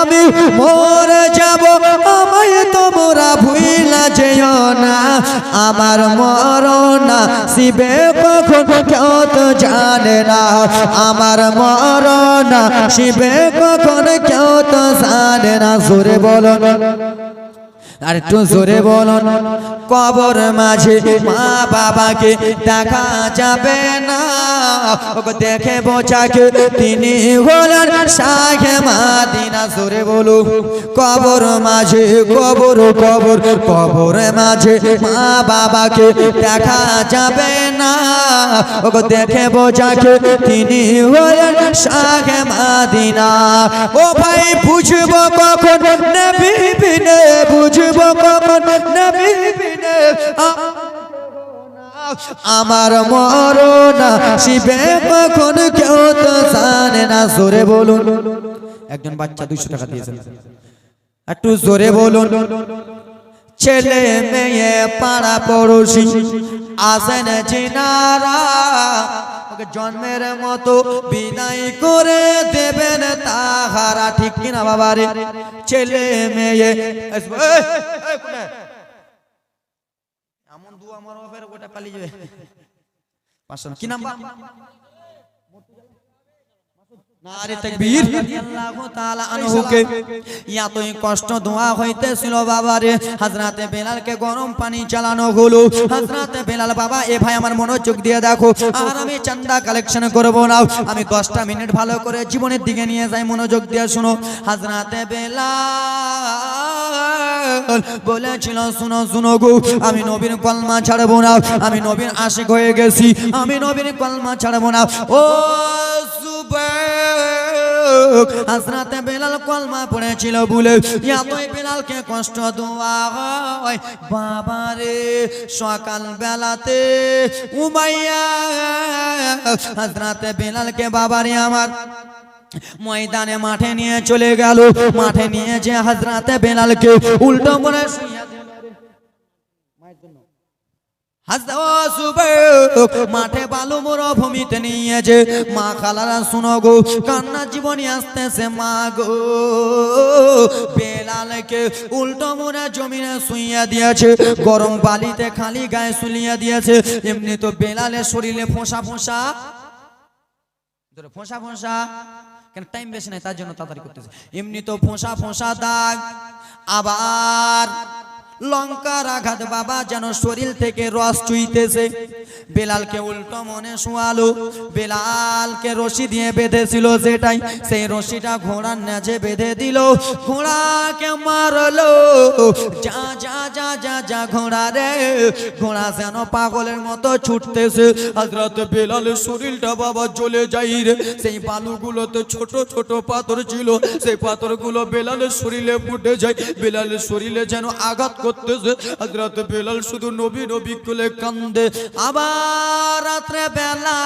আমি মরে যাব। আমায় তোমরা ভুইলা যেও না। আমার মরনা শিবে কখন, কেউ তো জানে না। আমার মরনা শিবে কখন, কেউ তো জানে না। সুরে বলো। আর একটু জোরে বলুন, কবর মাঝে মা বাবাকে দেখা যাবে না। দেখে বোঝাকে তিনি হলেন শাহে মাদিনা। জোরে বলু কবর মাঝে, কবর কবর কবর মাঝে মা বাবাকে দেখা যাবে না। ওকে দেখে বোঝাকে তিনি হলেন শাহে মাদিনা। ও ভাই, বুঝব কখন? নবী বিনে বুঝব কখন নবী আমার মরনা শিবে কখন? কেউ তো জানে না। জোরে বলুন। একজন বাচ্চা দুইশো টাকা দিয়েছেন। একটু জোরে বলুন। ছেলে, মেয়ে, পাড়া, পড়োশি আসেন চিনারা জন্মের মতো বিদায় করে দেবেন তাহারা, ঠিক কিনা বাবারে? ছেলে মেয়ে? এমন দু আমার পালিয়ে যাবে। কি নাম বাপ? নারে তাকবীর আল্লাহু তাআলা আনহুকে এতই কষ্ট দোয়া হইতেছিল বাবারে। হযরতে বেলালকে গরম পানি চালানো হলো। হযরতে বেলাল বাবা এ ভাই আমার মনোযোগ দিয়ে দেখো। আর আমি চান্দা কালেকশন করব না। আমি 10টা মিনিট ভালো করে জীবনের দিকে নিয়ে যাই মনোযোগ দিয়ে শুনো। হযরতে বেলাল বলেছিল শুনো শুনো গো আমি নবীর কলমা ছাড়বো না। আমি নবীর আশিক হয়ে গেছি। আমি নবীর কলমা ছাড়বো না। ও হাসরাতে বেলাল কলমা পড়েছিল বলে বেলালকে কষ্ট দেওয়া হয়। বাবারে সকাল বেলাতে উমাইয়া বেলালকে বাবারে আমার ময়দানে মাঠে নিয়ে চলে গেল। মাঠে নিয়ে যে হাজরাতে বেলালকে উল্টো করে শুইয়া দিল। হাজরা ও যুবক, মাঠে বালু মরুভূমিতে নিয়েছে। মা খালারা, শুনো গো, কান্না জীবনী আসতেছে মা গো। বেলালকে উল্টো মোড়া জমিনে শুইয়া দিয়েছে, গরম বালিতে খালি গায়ে শুলিয়া দিয়েছে। এমনি তো বেলালের শরীরে ফোঁসা ফোঁসা। ধরো ফোঁসা ফোঁসা। কেন টাইম বেশি নাই, তার জন্য তাড়াতাড়ি করতেছে। এমনি তো ফোঁসা ফোঁসা দাগ। আবার লঙ্কার আঘাত বাবা যেন শরীর থেকে রস চুইতেছে। বেলালকে উল্টো মনে শোয়ালো। বেলালকে রশি দিয়ে বেঁধেছিল সেটাই সেই রশিটা ঘোড়ার নেজে বেঁধে দিল। ঘোড়াকে মারলো। যা যা যা যা যা ঘোড়া রে। ঘোড়া যেন পাগলের মতো ছুটতেছে। হজরত বেলালের শরীরটা বাবা জ্বলে যাই রে। সেই বালুগুলোতে ছোট ছোট পাথর ছিল। সেই পাথরগুলো বেলালের শরীরে ফুটে যায়। বেলালের শরীরে যেন আঘাত করতেছে। হজরত বেলাল শুধু নবী নবী কুলে কান্দে। আবার রাত্রে বেলা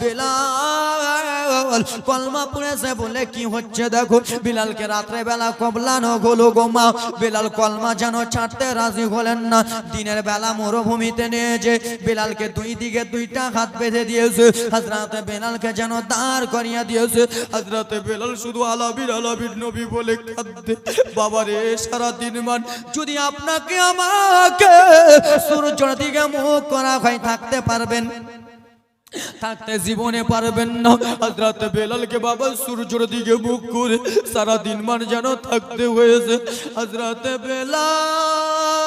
বেলাল কলমা পড়েছে বলে কি হচ্ছে দেখো। বিলালকে রাত্রে বেলা কবলানো হলো গোমা বেলাল কলমা যেন ছাড়তে রাজি হলেন না। দিনের বেলা মরুভূমিতে নিয়ে যে বেলালকে দুই দিকে দুইটা হাত বেঁধে দিয়েছে। হাজরাতে বেলালকে যেন দাঁড় করিয়া দিয়েছে। হাজরাতে বেলাল শুধু আলাবির আলাবির নবী বলে কাঁদতে বাবারে সারা দিন মান যদি আপনাকে আমাকে সূর্য দিকে মুখ করা হয়, থাকতে পারবেন। থাকতে জীবনে পারবেন না। হজরত বেলালকে বাবা সূর্যের দিকে মুখ করে সারাদিন মান যেন থাকতে হয়েছে। হজরত বেলাল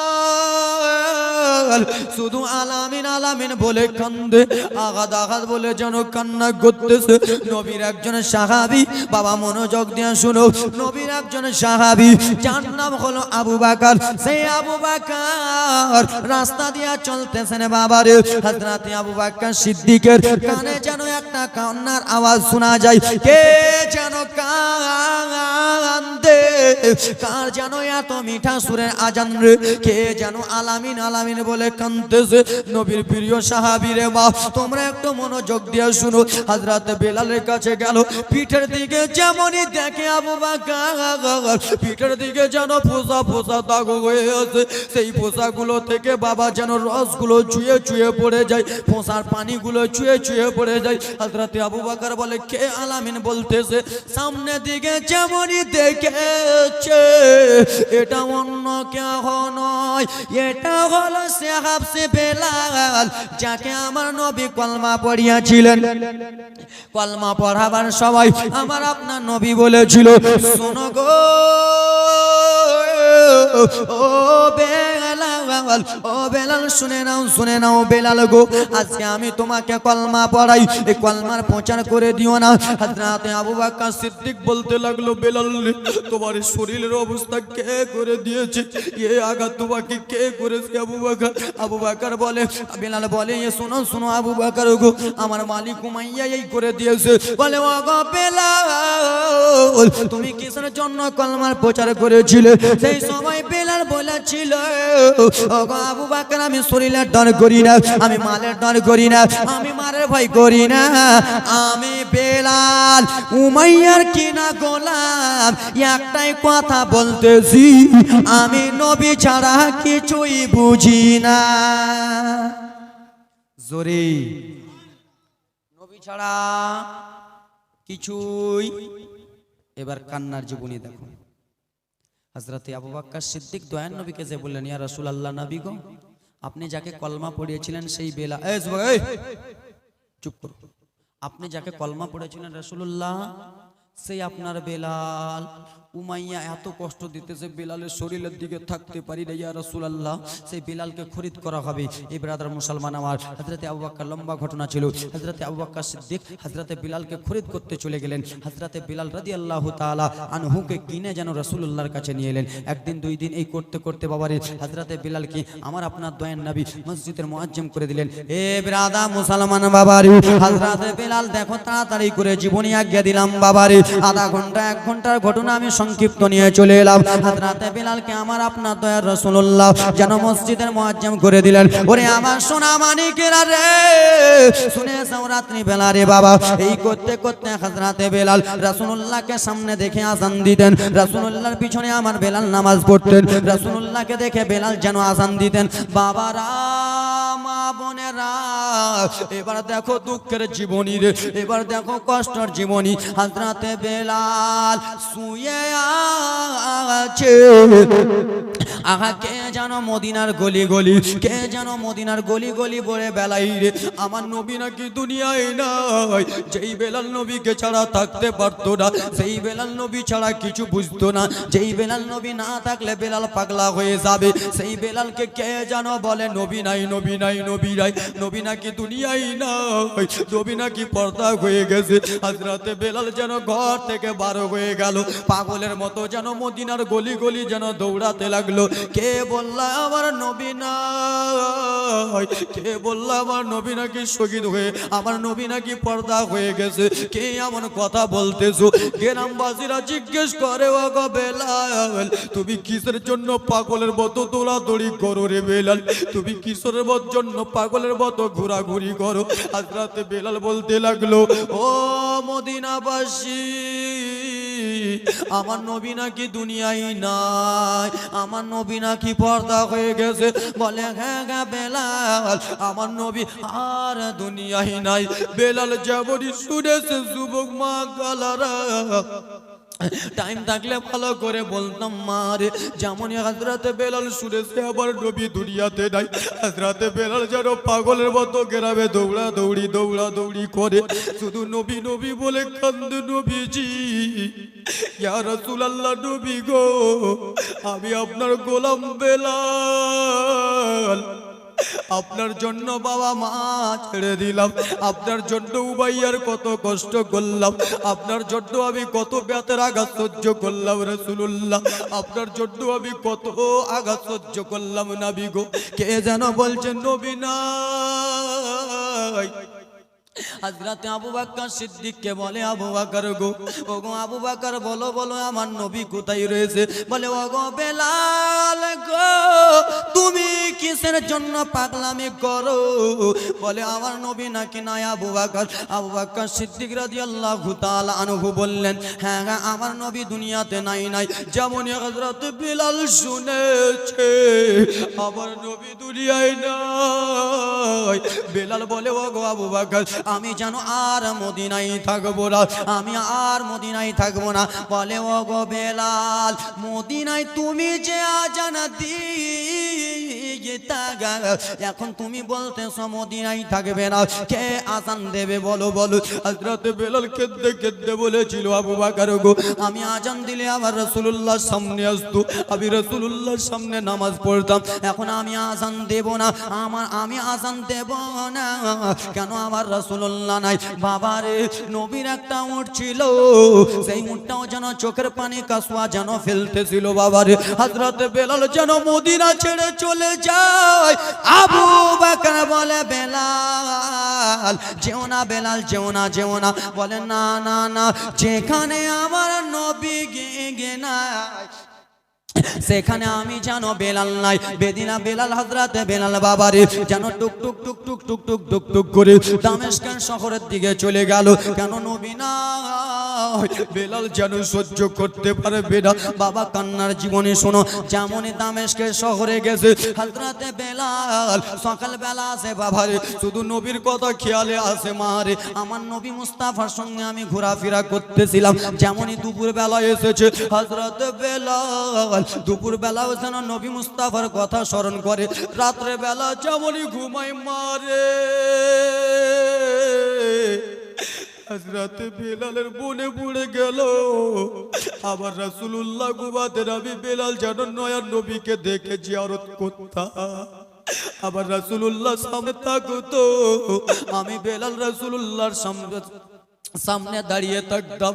শুধু আলামিন আলামিন বলে কান্দে, আঘাত আঘাত বলে যেন কান্না করতেছে। নবীর একজন সাহাবি, বাবা মনোযোগ দিয়ে শুনো। নবীর একজন সাহাবি, যার নাম হলো আবু বাকার। সেই আবু বাকার রাস্তা দিয়া চলতেছেন বাবারে। হজরতে আবু বাক্কার সিদ্দিকের কানে যেন একটা কান্নার আওয়াজ শোনা যায়। কে যেন কান্দে, কার যেন এত মিঠা সুরের আজান রে। কে যেন আলামিন আলামিন বলে কানতেছে নবীর প্রিয় সাহাবী রে মা, তোমরা একটু মনোযোগ দিয়ে শুনো। হযরত বেলালের কাছে গেল, পিঠের দিকে যেমনই দেখে আবু বাকার, পিঠের দিকে যেন ফোসা ফোসা দাগ হয়ে আছে। সেই ফোসাগুলো থেকে বাবা যেন রসগুলো চুয়ে চুয়ে পড়ে যায় ফোসার পানিগুলো চুয়ে চুয়ে পড়ে যায়। হযরতে আবু বাকার বলে, কে আলামিন বলতেছে, সামনে দিকে যেমনই দেখেছে, এটা অন্য কেহ নয়, এটা হলো সে বেলাল, যাকে আমার নবী কলমা পড়িয়াছিলেন। কলমা পড়াবার সবাই আমার আপনার নবী বলেছিল, শোনো গো, ও বেলাল, ও বেলাল, শুনে নাও শুনে নাও বেলাল গো, আজকে আমি তোমাকে কলমা পড়াই। এই কলমার প্রচার করে দিও না। হযরতে আবু বকর সিদ্দিক বলতে লাগল, বেলাল, তোমার শরীরের অবস্থা কে করে দিয়েছে? এ আঘাত তোমাকে কে করেছে আবু বকর? আবু বকর বলে, বেলাল বলে, এ শোনো শোনো আবু বকর গো, আমার মালিক উমাইয়া এই করে দিয়েছে। বলে, ও গো বেলাল, তুমি কিসের জন্য কলমার প্রচার করেছিলে? সেই সময় বেলাল বলেছিল আবু বকর, আমি শরীরের ডর করি না, আমি মালের ডর করি না, আমি মারের ভয় করি না। আমি বেলাল উমাইয়ার কিনা গোলাম, একটাই কথা বলতেছি, আমি নবী ছাড়া কিছুই বুঝি না। জোরে। নবী ছাড়া কিছুই এবার কান্নার জীবনী দেখো। হজরতে আবু বাক্কা সিদ্দিক দয়ান নবীকে যে বললেন, ইয়া রাসূলুল্লাহ, নবী গো, আপনি যাকে কলমা পড়িয়েছিলেন সেই বেলা! চুপ করো আপনি যাকে কলমা পড়েছিলেন রাসূলুল্লাহ, সেই আপনার বেলাল উমাইয়া এত কষ্ট দিতেছে, বেলালের শরীরের দিকে থাকতে পারি না, ইয়া রাসূলুল্লাহ। সেই বিলালকে খরিদ করা হবে। এই ব্রাদার মুসলমান আমার, হযরতে আবু বকর লম্বা ঘটনা ছিল। হযরতে আবু বকর সিদ্দিক হযরতে বেলালকে খরিদ করতে চলে গেলেন। হযরতে বেলাল রাদিয়াল্লাহু তাআলা আনহুকে কিনে যেন রাসূলুল্লাহর কাছে নিয়ে এলেন। একদিন, দুই দিন এই করতে করতে বাবারে, হযরতে বেলালকে আমার আপনার দয়ান নবী মসজিদের মুয়াজ্জিম করে দিলেন। এ ব্রাদা মুসলমান বাবারে, হযরতে বেলাল দেখো তাড়াতাড়ি করে জীবনী আজ্ঞা দিলাম বাবারে। আধা ঘণ্টা, এক ঘণ্টার ঘটনা আমি সংক্ষিপ্ত নিয়ে চলে এলাম। হযরতে বেলালকে আমার আপনার দয়ার রাসূলুল্লাহ যেন মসজিদের মুয়াজ্জিম করে দিলেন। ওরে আমার সোনা মানিকেরা রে, শুনে যাও রাত্রি বেলা রে বাবা। এই করতে করতে হযরতে বেলাল রাসূলুল্লাহকে সামনে দেখে আজান দিতেন। রাসূলুল্লাহর পিছনে আমার বেলাল নামাজ পড়তেন। রাসূলুল্লাহকে দেখে বেলাল যেন আজান দিতেন। বাবারা মা বোনেরা, এবার দেখো দুঃখের জীবনী রে, এবার দেখো কষ্টের জীবনী। হযরতে বেলাল শুয়ে আছে। আহা, কে যেন মদিনার গলি গলি কে যেন মদিনার গলি গলি বলে বেলাই রে। আমার নবী নাকি দুনিয়ায় নাই, যেই বেলাল নবীকে ছাড়া থাকতে পারতো না, সেই বেলাল নবী ছাড়া কিছু বুঝতো না। যেই বেলাল নবী না থাকলে বেলাল পাগলা হয়ে যাবে। সেই বেলালকে কে যেন বলে, নবী নাই নবী নাই। নবী নাই নবী নাকি দুনিয়ায় নাই, নবী নাকি পর্দা হয়ে গেছে। হাজরাতে বেলাল যেন ঘর থেকে বারো হয়ে গেল, পাগলের মতো যেন মদিনার গলি গলি যেন দৌড়াতে লাগল। কে বললা আমার নবী নাই? কে বললা আমার নবী নাকি শহীদ হয়ে, আমার নবী নাকি পর্দা হয়ে গেছে? কে এমন কথা বলতেছো? গ্রামবাসীরা জিজ্ঞেস করে ও গো বেলাল, তুমি কিসের জন্য পাগলের মতো দৌড়াদৌড়ি করো রে বেলাল? তুমি কিসের মত জন্য পাগলের মতো ঘোরাঘুরি করো। আজ রাতে বেলাল বলতে লাগল, ও মদিনাবাসী, আমার নবী নাকি দুনিয়ায় নাই, আমার নবী নাকি পর্দা হয়ে গেছে। বলে হ্যাঁ হ্যাঁ বেলাল, আমার নবী আর দুনিয়ায় নাই। বেলাল যেমনই শুনেছে, যুবক মা গালারা টাইম থাকলে ভালো করে বলতাম, মারে যেমন হাজরাতে বেলাল শুনেছে আবার নবী দুনিয়াতে নাই। হাজরাতে বেলাল যেন পাগলের মতো গ্রামে দৌড়া দৌড়ি দৌড়া দৌড়ি করে। শুধু নবী নবী বলে কান্দ নবীজি। ইয়া নবী গো, আমি আপনার গোলাম বেলাল। আপনার জন্য বাবা মা ছেড়ে দিলাম। আপনার জন্য উবাইয়ার কত কষ্ট করলাম। আপনার জন্য আমি কত ব্যাতের আঘাত সহ্য করলাম রসুল্লাহ আপনার জন্য আমি কত আঘাত সহ্য করলাম নাবি গো। কে যেন বলছেন নবী নাই। হাজরাতে আবু বাক্কার সিদ্দিককে বলে, আবু বাক্কার গো ও গো আবু বাক্কার বলো বলো, আমার নবী কোথায় রয়েছে? বলে ও গো বেলাল গো কিসের জন্য পাগলামি করো। বলে, আমার নবী নাকি নাই আবু বাক্কার আবু বাক্কার সিদ্দিক রাদিয়াল্লাহু তাআলা আনহু বললেন হ্যাঁ হ্যাঁ আমার নবী দুনিয়াতে নাই নাই। যেমন হযরত বিলাল শুনেছে, আমার নবী দুনিয়ায় নাই। বেলাল বলে ও গো আবু বাকর, আমি যেন আর মদিনায় থাকব না, আমি আর মদিনায় থাকব না। বলে ও গো বেলাল, মদিনায় তুমি যে আজানা দিয়ে এখন তুমি বলতেছো মদিনায় থাকবে না। কে আজান দেবে বলো বলো। বেলাল কেঁদে কেঁদে বলেছিল, আবু বাকর গো, আমি আজান দিলে আমার রাসূলুল্লাহর সামনে আসতো। আমি রাসূলুল্লাহর সামনে নামাজ পড়তাম। এখন আমি আজান দেব না। আমার, আমি আজান দেব না। কেন আমার রাসূলুল্লাহ নাই? নবীর একটা উট ছিল। সেই উটটাও যেন চোখের পানি কাসুয়া যেন ফেলতেছিল। বাবা রে, হযরত বেলাল যেন মদিনা ছেড়ে চলে যায়। আবু বকর বলে, বেলাল, যেও না, বেলাল, যেও না যেও না। বলে, না না না, যেখানে আমার নবী গে নাই সেখানে আমি যেন বেলাল নাই, বেদিনা বেলাল হজরাতে বেলাল বাবারে যেন টুক টুক টুক টুক টুক টুক টুক টুক করে দামেস্কের শহরের দিকে চলে গেল। কেন নবী নাই? বেলাল যেন সহ্য করতে পারবে না। বাবা, কান্নার জীবনে শোনো, যেমনই দামেস্কের শহরে গেছে হজরাতে বেলাল সকাল বেলা আসে বাবারে, শুধু নবীর কথা খেয়ালে আসে মারে। আমার নবী মুস্তাফার সঙ্গে আমি ঘোরাফেরা করতেছিলাম, যেমনই দুপুর বেলা এসেছে হজরত বেলাল দুপুর বেলাও যেন নবী মুস্তাফার কথা স্মরণ করে। রাত্রে বেলা যেমনই ঘুমাই মারে। রাতে বেলালের বনে পড়ে গেল। আবার রাসূলুল্লাহ ঘুমাতে আমি বেলাল যেন নয়া নবীকে দেখে জিয়ারত করতাম আবার রাসূলুল্লাহ সামনে থাকতো। আমি বেলাল রাসূলুল্লাহর সামনে সামনে দাঁড়িয়ে থাকতাম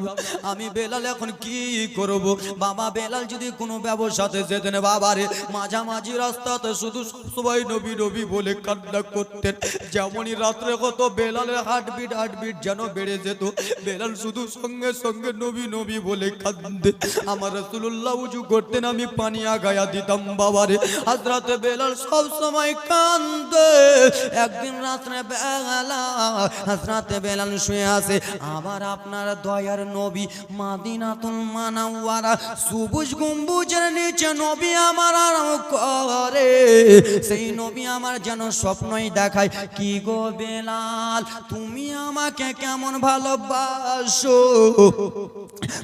আমি বেলাল, এখন কি করব? বাবা বেলাল যদি কোনো ব্যবসাতে যেতেন, বাবারে, মাঝামাঝি রাস্তাতে শুধু সবাই নবী নবী বলে কান্না করতেন। যেমনই রাত্রে কত বেলালের হার্টবিট হার্টবিট যেন বেড়ে যেত। বেলাল শুধু সঙ্গে সঙ্গে নবী নবী বলে কান্দে আমার রসুল্লাহ উজু করতেন, আমি পানি আগায়া দিতাম, বাবারে। হাজরাতে বেলাল সব সময় কান্দে একদিন রাত্রে বেলা হাজরাতে বেলাল শুয়ে আছে। আবার আপনার দয়ার নবী মাদিনাতুল মানাওয়ারা সবুজ গম্বুজের নিচে নবী আমার আরাম করে। সেই নবী আমার যেন স্বপ্নই দেখায়। কি গো বেলাল, তুমি আমাকে কেমন ভালোবাসো?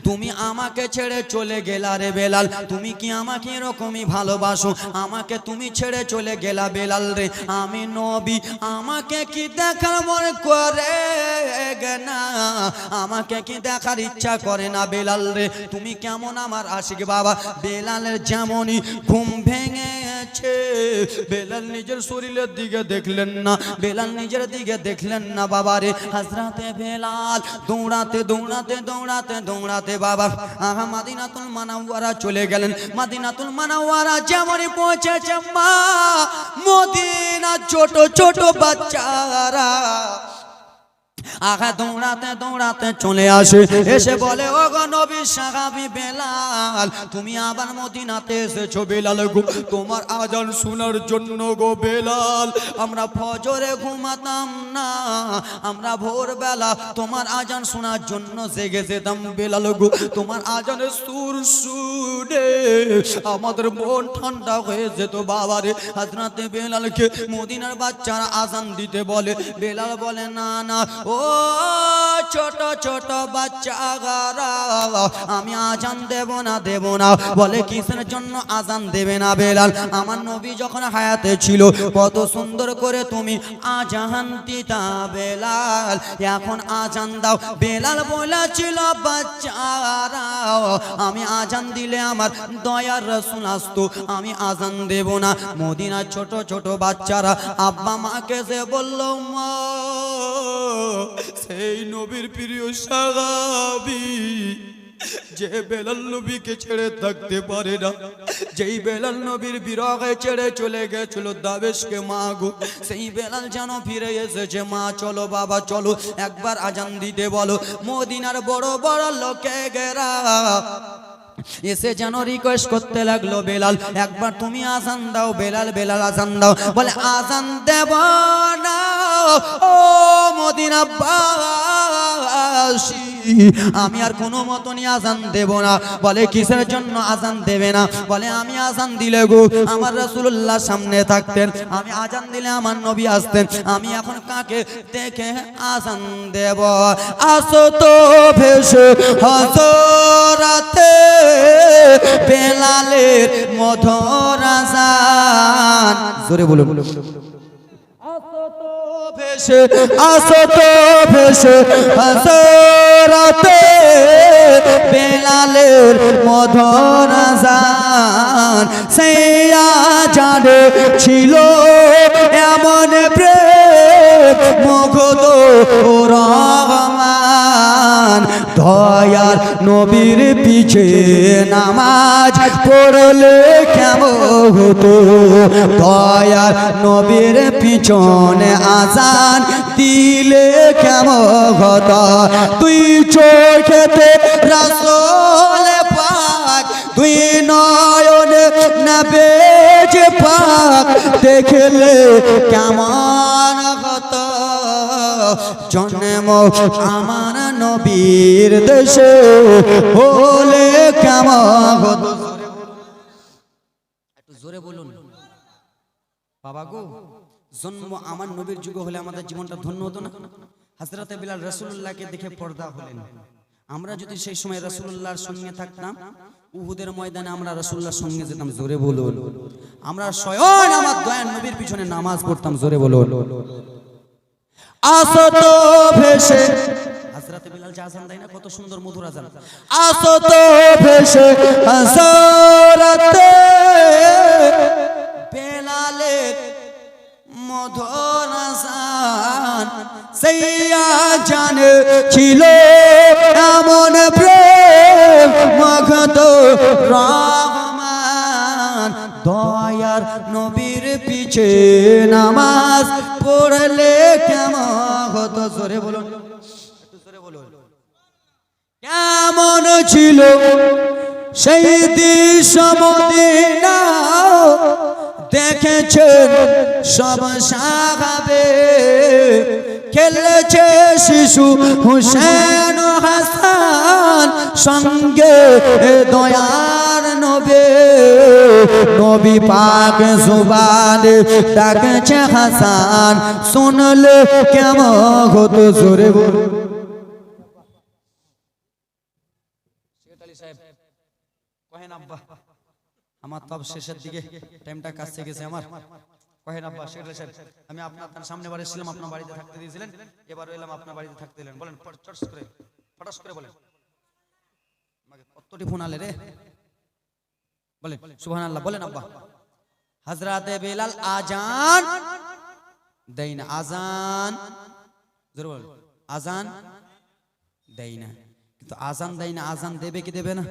তুমি আমাকে ছেড়ে চলে গেলা রে বেলাল, তুমি কি আমাকে এরকমই ভালোবাসো? আমাকে তুমি ছেড়ে চলে গেলা বেলাল রে, আমি নবী, আমাকে কি দেখার মনে করে না? আমাকে কি দেখার ইচ্ছা করে না, বেলাল রে? তুমি কেমন আমার আশিক বাবা? বেলালের যেমনই ঘুম ভেঙেছে। বেলাল নিজের শরীরের দিকে দেখলেন না। বেলাল নিজের দিকে দেখলেন না, বাবা রে। হাজরাতে বেলাল, দৌড়াতে দৌড়াতে দৌড়াতে দৌড়াতে বাবা। আহা, মাদিনাতুল মানাওয়ারা চলে গেলেন। মাদিনাতুল মানাওয়ারা যেমনই পৌঁছেছে, মা মদিনা ছোট ছোট বাচ্চারা আঘা দৌড়াতে দৌড়াতে চলে আসে। এসে বলে ও গো নবী সাহাবি বেলাল, তুমি আবার মদিনাতে এসেছ বেলাল গো। তোমার আজান শোনার জন্য গো বেলাল। আমরা ফজরে ঘুমাতাম না, আমরা ভোরবেলা তোমার আজান শোনার জন্য জেগে যেতাম বেলাল গো। তোমার আজানের সুর শুনে আমাদের মন ঠান্ডা হয়ে যেত বাবারে। হাজরাতে বেলালকে মদিনার বাচ্চারা আজান দিতে বলে। বেলাল বলে, না না, ও ছোট ছোট বাচ্চারা আমি আজান দেব না দেব না। বলে কিসের জন্য আজান দেবে না বেলাল? আমার নবী যখন হায়াতে ছিল, কত সুন্দর করে তুমি আজান দিতা বেলাল। এখন আজান দাও। বেলাল বলেছিল, বাচ্চারা, আমি আজান দিলে আমার দয়ার রসুন আসতো। আমি আজান দেব না। মদিনার ছোট ছোট বাচ্চারা আব্বা মাকে সে বলল, মা সেই নবীর প্রিয় সাহাবি, যে বেলাল নবীকে ছেড়ে থাকতে পারে না, যেই বেলাল নবীর বিরহে ছেড়ে চলে গেছিল দাবেশকে মা গো সেই বেলাল যেন ফিরে এসেছে, মা, চলো বাবা, চলো, একবার আজান দিতে বলো, মদিনার বড় বড় লোকে গেরা এসে যেন রিকোয়েস্ট করতে লাগল বেলাল। একবার তুমি আজান দাও, বেলাল বেলাল, আজান দাও। বলে, আজান দেব না, ও মদিনাবাসী। আমি আর কোনো মতনই আজান দেব না। বলে, কিসের জন্য আজান দেবে না? বলে, আমি আজান দিলে গো, আমার রাসূলুল্লাহ সামনে থাকতেন, আমি আজান দিলে আমার নবী আসতেন, আমি এখন কাকে দেখে আজান দেব? আসো তো ভেসে হজরাতে বেলালের মধুর আজান। জোরে ভেসে আসো তো ভেসে হজরাতে বেলালের মধন আজান, সেয়া জানে ছিল এমন প্রেম, মুগ্ধ রহমান দয়ার নবীর পিছে নামাজ পড়লে কেমন হতো? দয়ার নবীর পিছনে আজান দিলে কেমন হতো? তুই চোখেতে রাসল পাক তুই নয়ন নবেজ পাক দেখলে কেমন হতো? জন্ম আমার নবীর দেশে হলে কেমন? একটু জোরে বলুন। বাবা গো, জন্ম আমার নবীর যুগ হলে আমাদের জীবনটা ধন্য হতো না। হাজরাতে বিলাল রসুল্লাহকে দেখে পর্দা হলেন। আমরা যদি সেই সময় রসুল্লাহর সঙ্গে থাকতাম, উহুদের ময়দানে আমরা রসুল্লাহর সঙ্গে যেতাম, জোরে বলুন। আমরা স্বয়ং আমার দয়ার নবীর পিছনে নামাজ পড়তাম, জোরে বলুন। আসত ভেসে হাজরাতে বিলাল যে আজান দেয় না, কত সুন্দর মধুর আজান। আসত ভেসে হাজরাতে। বেলালের মধুর আজান সেই আজানে ছিল এমন প্রেম। মগত রহমান, দয়ার নবীর পিছে নামাজ পড়লে কেমন হতো? জোরে বলুন একটু জোরে বলুন কেমন ছিল? সেই দৃশ্য মদিনা দেখেছেন সব সাহাবে। খেলেছে শিশু হুসেন হাসান সঙ্গে দয়ার নবে। নবী পাক জুবান ডাকছে হাসান, শুনলে কেমন হতো জোরে বল আমি আপনার সামনে বাড়ি ছিলাম আপনার বাড়িতে থাকতে দিয়েছিলেন, এবার এলাম আপনার বাড়িতে থাকতে দিলেন। বলেন করে বলেন। কতটি ফোন আলে রে? বলেন সুবহান আল্লাহ বলেন আব্বা। হাজরাতে বেলাল আজান দেই না আজান আজান দেই না কিন্তু আজান দেয় না আজান দেবে কি দেবে না?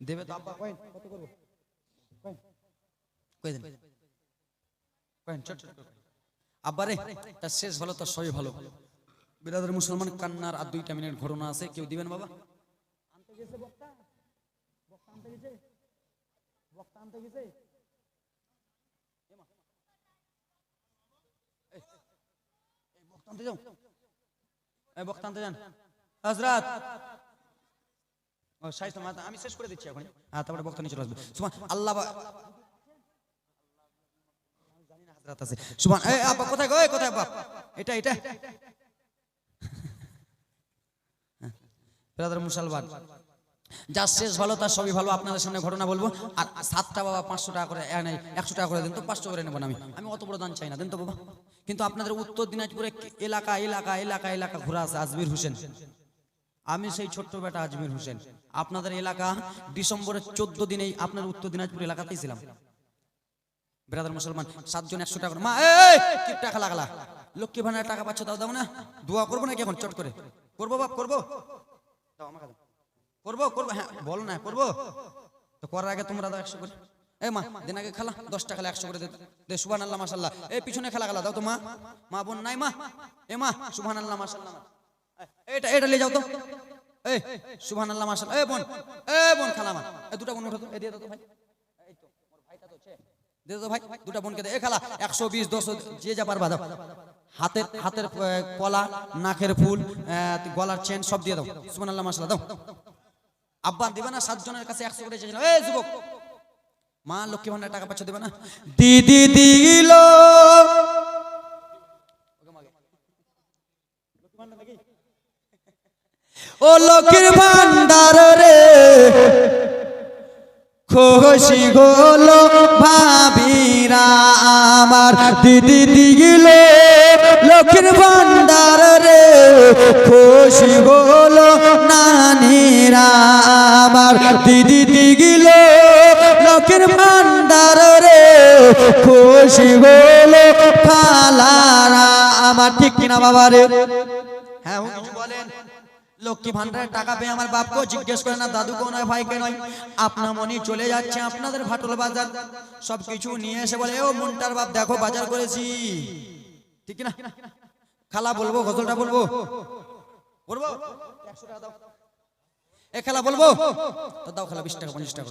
দেবে তো আব্বা কয়েন কত করব? কয়েন কয়েন চট। আব্বা রে তার শেষ ভালো তার সবই ভালো। বিরাদের মুসলমান কান্নার আর দুইটা মিনিট ঘটনা আছে কেউ দিবেন বাবা? বক্তান্তে যাও। এই বক্তান্তে যান। হজরত আমি শেষ করে দিচ্ছি এখন হ্যাঁ তারপরে বক্তা নিয়ে চলে আসবে। আল্লাহ আছে। সুমান এই আব্বা কোথায় গো? কোথায় আব্বা এটা এটা। ব্রাদার মুসলমান যা শেষ ভালো তার সবই ভালো আপনাদের সামনে ঘটনা বলব। আর সাতটা বাবা পাঁচশো টাকা করে এ, একশো টাকা করে দিন তো পাঁচশো করে নেব আমি। আমি অত বড় দান চাই না দেন তো বাবা। কিন্তু আপনাদের উত্তর দিনাজপুরে এলাকা এলাকা এলাকা এলাকা ঘোরা আছে আজমির হোসেন। আমি সেই ছোট্ট বেটা আজমির হোসেন। আপনাদের এলাকা ডিসেম্বরের চোদ্দ দিনেই আপনার উত্তর দিনাজপুর এলাকাতেই ছিলাম। ব্রাদার মুসলমান, সাতজন একশো টাকা। মা কি টাকা লাগালা? লক্ষ্মী ভান্ডার টাকা পাচ্ছ দাও দাও না। দোয়া করব নাকি এখন? চট করে। করব বাপ, করব। করব করব হ্যাঁ বলো না, করব। তো করার আগে তোমরা দাও একশো করে। এ মা, দিন আগে খেলা দশটা খেলা একশো করে দে সুবান আল্লাহ মাসাল্লাহ এই পিছনে খেলা খেলা দাও তো মা। মা, বোন নাই মা। এ মা সুবহান আল্লাহ মাসাল্লাহ এটা এটা নিয়ে যাও তো। এই সুবহান আল্লাহ এ বোন এ বোন দুটা বোন উঠো তো। এ দিয়ে দাও তো ভাই। এই তো মোর ভাইটা তো ছে। দে দাও ভাই, দুটা বোনকে দে। এ খেলা, একশো বিশ, দশ, যে যা পারবা দাও। হাতের হাতের কলা, নাকের ফুল গলার চেন সব দিয়ে দাও। সুবহান আল্লাহ মাসাল্লাহ দাও। আব্বা দিবে না, সাতজনের কাছে একশো করে চেয়েছিল। এই যুবক, মা লক্ষ্মী ভান্ডার টাকা পাচ্ছে দেবে না? দিদি দিল। ও লক্ষ্মীর ভান্ডার রে। খুশি হলো ভাবিরা আমার। দিদি দিল লক্ষ্মীর ভান্ডার রে। খুশি হলো নানিরা আমার। দিদি দিল লক্ষ্মীর ভান্ডার রে। খুশি হলো খালারা আমার। ঠিক কিনা বাবা রে? হ্যাঁ লক্ষ্মী ভান্ডারের টাকা পেয়ে আমার বাপকেও জিজ্ঞেস করে, না দাদুকেও নয় ভাইকে নয়? আপনার মনি চলে যাচ্ছে আপনাদের ভাটল বাজার। সব কিছু নিয়ে এসে বলে ও মনটার বাপ, দেখো বাজার করেছি। ঠিক না খালা, বলব, গজলটা বলব? বলব? একশো টাকা দাও। এ খেলা, বলব? তো দাও খেলা, বিশ টাকা, পঞ্চাশ টাকা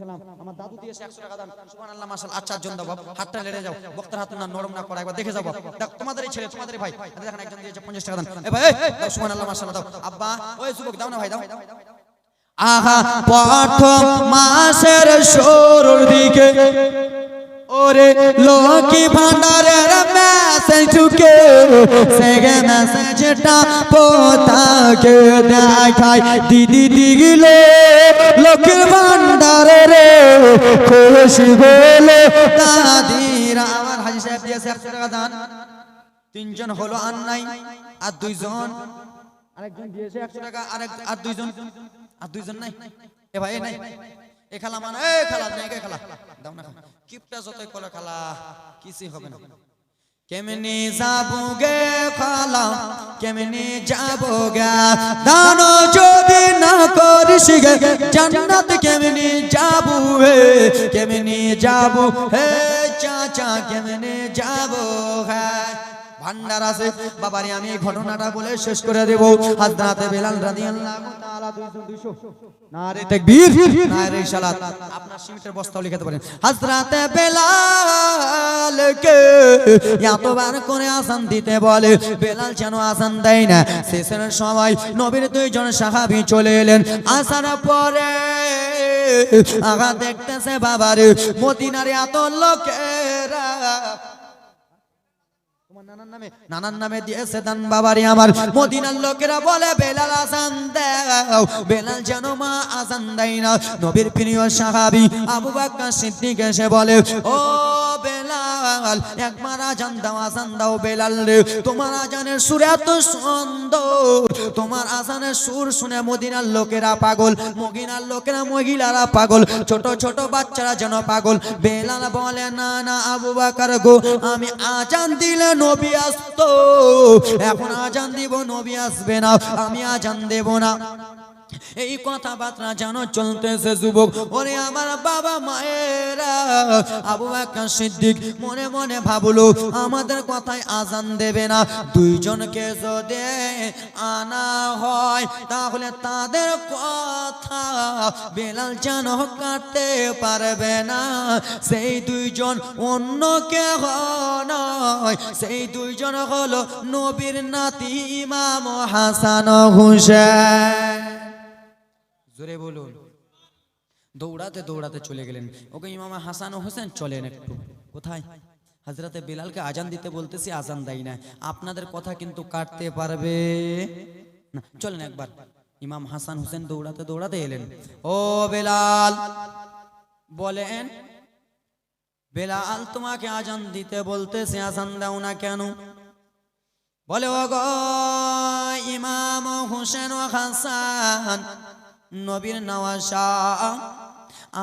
সালাম। আমার দাদু দিয়েছে 100 টাকা দান। সুবহানাল্লাহ, মাশাআল্লাহ, আচ্ছা, জন দাও হাতটা নেড়ে যাও। বক্তার হাত না নরম না করা, একবার দেখে যাও বাপ। ছেলে, তোমাদেরই ভাই। দেখেন, একজন দিয়েছে 50 টাকা দান। এ ভাই, এই, দাও, সুবহানাল্লাহ, দাও। আব্বা, ওই যুবক, দাও না ভাই, দাও। আহা মাসের দিকে ওরে ঢুকে সেগে মেসেজটা পোতাকে দেখায়। দিদি দিগিলে লক্ষ্মীর ভান্ডারের খুশি হলো দাদিরা আমার হাজি সাহেব দিয়েছে একশো টাকা দান। তিনজন হলো আর নাই আর দুইজন আরেকজন দিয়েছে একশো টাকা আরেক আর দুইজন আর দুইজন নাই? এ ভাই নাই? এ খেলা মানে এ খেলা নেই এ খেলা। দাও না কিপটা যতই করে খেলা কিছুই হবে না। কেমনি যাব গে খালা, কেমনি যাব গে দান যদি না করিস গে জান্নাত কেমনি যাব হে কেমনি যাব? হে চাচা, কেমনি যাব হে ভান্ডার আছে। বাবারে, আমি এই ঘটনাটা বলে শেষ করে দেব। হাজরাতে বেলাল রাদিয়াল্লাহু তাআলা 200 200 নারে তাকবীর নারে সালাত। আপনার সিমেন্টের বস্তাও লিখাতে পারেন। হাজরাতে বেলাল কে এতবার করে আসান দিতে বলে। বেলাল যেন আসান দেয় না। শেষের সময় নবীর দুইজন সাহাবী চলে এলেন। আসার পরে আগা দেখতেছে বাবারে। মদিনার এত লোকেরা তোমার আজানের সুর এত সুন্দর, তোমার আজানের সুর শুনে মদিনার লোকেরা পাগল, মদিনার লোকেরা মহিলারা পাগল, ছোট ছোট বাচ্চারা যেন পাগল। বেলাল বলে, না না, আবু বাকার গো, আমি আজান দিলে নবী আসতো। এখন আজান দিব নবী আসবে না। আমি আজান দেব না। এই কথাবার্তা যেন চলতেছে যুবক। ওরে আমার বাবা মায়েরা, আবু বকর সিদ্দিক, মনে মনে ভাবলো, আমাদের কথায় আজান দেবে না। দুইজনকে যদি আনা হয়, তাহলে তাদের কথা বেলাল যেন কাটতে পারবে না। সেই দুইজন অন্য কেহ নয়, সেই দুইজন হলো নবীর নাতি ইমাম হাসান হুসেন। জোরে বলুন। দৌড়াতে দৌড়াতে চলে গেলেন। ওকে ইমাম হাসান ও হোসেন, চলেন একটু। কোথায়? হাজরাতে বেলালকে আজান দিতে বলতেছি, আজান দেয় না। আপনাদের কথা কিন্তু কাটতে পারবে। না, চলেন একবার। ইমাম হাসান হোসেন দৌড়াতে দৌড়াতে এলেন। ও বেলাল, বলেন, বেলাল তোমাকে আজান দিতে বলতেছে, আজান দাও না কেন? বলে ও গো ইমাম হোসেন ও হাসান নবীর নওয়াজা।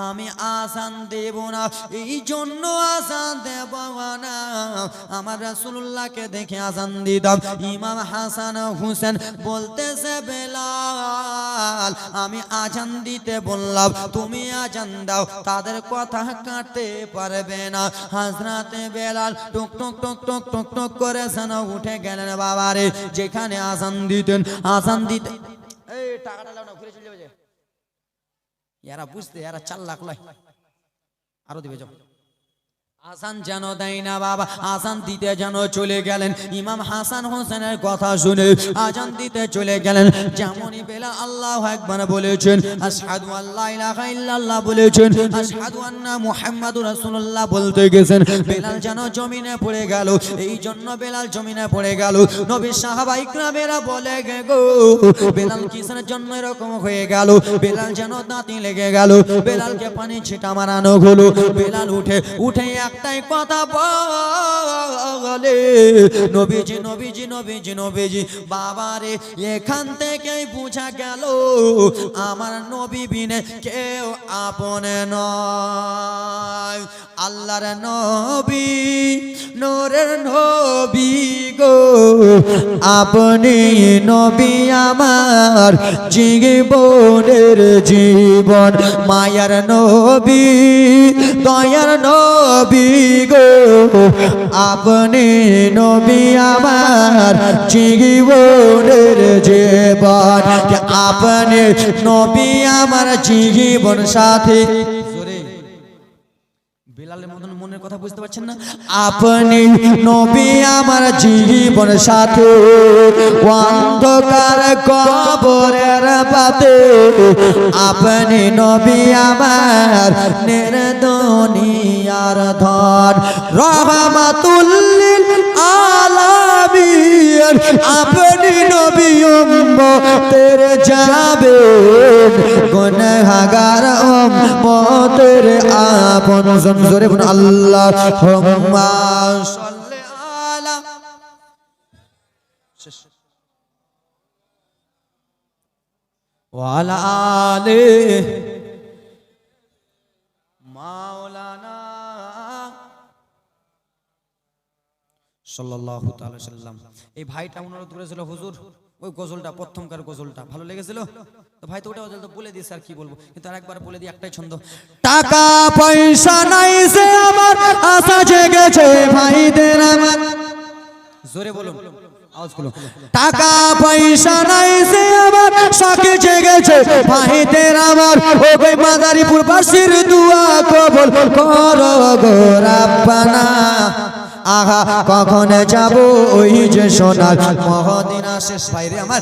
আমি আসান দেব না, এই জন্য আসান দেব না। আমার রাসূলুল্লাহকে দেখে আসান দিতাম। ইমাম হাসান হোসেন বলতেছে, বেলাল, আমি আজান দিতে বললাম, তুমি আজান দাও, তাদের কথা কাটতে পারবে না। হাজরাতে বেলাল টুক টুক টুক টুক টুক টুক করে যেন উঠে গেলেন বাবারে, যেখানে আসান দিতেন আসান দিতে এই টাকাটা লাও না, ঘুরে চলে যাবে। এরা বুঝতে এরা চার লাখ লয়। আরও দিবে যাও। আসান যেন দেয় না বাবা, আসান দিতে যেন চলে গেলেন। ইমাম হাসান হোসেনের কথা শুনে আজান দিতে চলে গেলেন। যেমনই বেলা আল্লাহ একবার বলেছেন, আশহাদু আল্লাহ ইলাহা ইল্লাল্লাহ বলেছেন, আশহাদু আন্না মুহাম্মাদুর রাসূলুল্লাহ বলতে গেছেন, বেলাল যেন জমিনে পড়ে গেল এই জন্য বেলাল জমিনে পড়ে গেল। নবী সাহাবা ইকরামেরা বলে, গে বেলাল কিসের জন্য এরকম হয়ে গেল? বেলাল যেন দাঁতি লেগে গেল, বেলালকে পানি ছিটা মারানো হলো। বেলাল উঠে উঠে একটাই কথা বলে। নবীজি নবীজি নবীজি নবীজি, বাবারে, এখান থেকেই বোঝা গেল, আমার নবী বিনে কেউ আপনে নয়। আল্লাহর নবী, নোরের নবী গো। আপনি নবী আমার জীবনের জীবন, মায়ার নবী, দয়ার নবী গো, আপনি নবী আমার জীবনের জীবন আপনি নবী আমার জীবন সাথী। মনের কথা বুঝতে পারছেন না? আপনি নবী আমার জীবন সাথে। অন্ধকার কবরের পাতে আপনি নবী আমার নির্দনিয়ার ধন। রহমাতুল্লিল আলামিন, আপনি নবী উম্মতের যাবেন গুনাহগার উম্মতের আপন। জোরে বলুন, আল্লাহুম্মা ওয়ালা আলে তাআলা সাল্লাম। এই ভাইটা অনুরোধ করেছিল, হুজুর, ওই গজলটা, প্রথমকার গজলটা, ভালো লেগেছিল? তো ভাই তো ওটা তো বলে দিয়েছে, আর কি বলব? কিন্তু আরেকবার বলে দিই, একটাই ছন্দ, টাকা পয়সা নাই সে আমার, আশা জেগেছে ভাইদের আমার। জোরে বলুন, আওয়াজ করুন টাকা পয়সা নাই সে আমার সাকে জেগেছে ভাইদের আমার। ও ভাই মাদারীপুর বাসির দুয়া কবল কর গো রাব্বানা। আহা কখন যাব? ওই যে সোনার মহদিনা শেষ। ভাইরে আমার